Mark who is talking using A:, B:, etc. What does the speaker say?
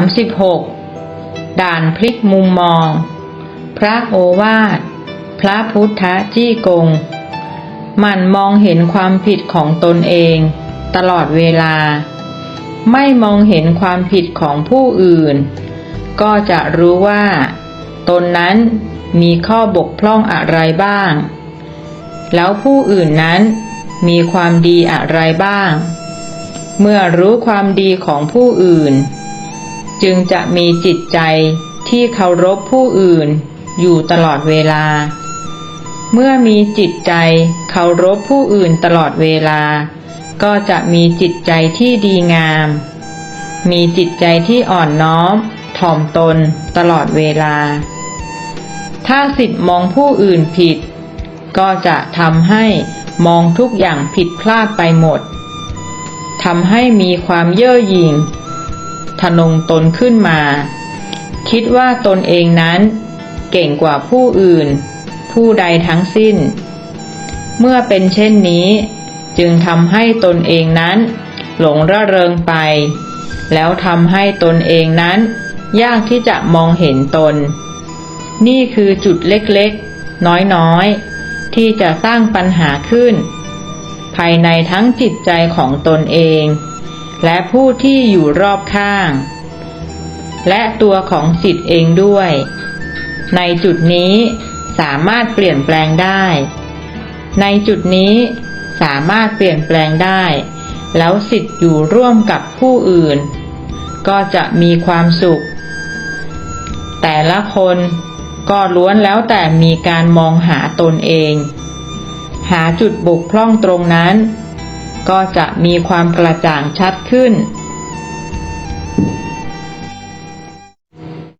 A: 36 ด่านพลิกมุมมอง พระโอวาท พระพุทธจี้กงหมันมองเห็นความผิดของตนเอง ตลอดเวลา ไม่มองเห็นความผิดของผู้อื่น ก็จะรู้ว่า ตนนั้นมีข้อบกพร่องอะไรบ้าง แล้วผู้อื่นนั้นมีความดีอะไรบ้าง เมื่อรู้ความดีของผู้อื่น จึงจะมีจิตใจที่เคารพผู้อื่นอยู่ตลอดเวลา เมื่อมีจิตใจเคารพผู้อื่นตลอดเวลา ก็จะมีจิตใจที่ดีงาม มีจิตใจที่อ่อนน้อม ถ่อมตนตลอดเวลา ถ้าสิทธิ์มองผู้อื่นผิด ก็จะทำให้มองทุกอย่างผิดพลาดไปหมดทำให้มีความเย่อหยิ่ง ทะนงตนขึ้นมา คิดว่าตนเองนั้น เก่งกว่าผู้อื่น ผู้ใดทั้งสิ้น เมื่อเป็นเช่นนี้ จึงทำให้ตนเองนั้น หลงระเริงไป แล้วทำให้ตนเองนั้น ยากที่จะมองเห็นตน นี่คือจุดเล็กๆ น้อยๆ ที่จะสร้างปัญหาขึ้น ภายในทั้งจิตใจของตนเอง และผู้ที่อยู่รอบข้าง และตัวของสิทธ์เองด้วย ในจุดนี้สามารถเปลี่ยนแปลงได้ ในจุดนี้สามารถเปลี่ยนแปลงได้ แล้วสิทธิ์อยู่ร่วมกับผู้อื่น ก็จะมีความสุข แต่ละคนก็ล้วนแล้วแต่มีการมองหาตนเอง หาจุดบกพร่องตรงนั้น ก็จะมีความกระจ่างชัดขึ้น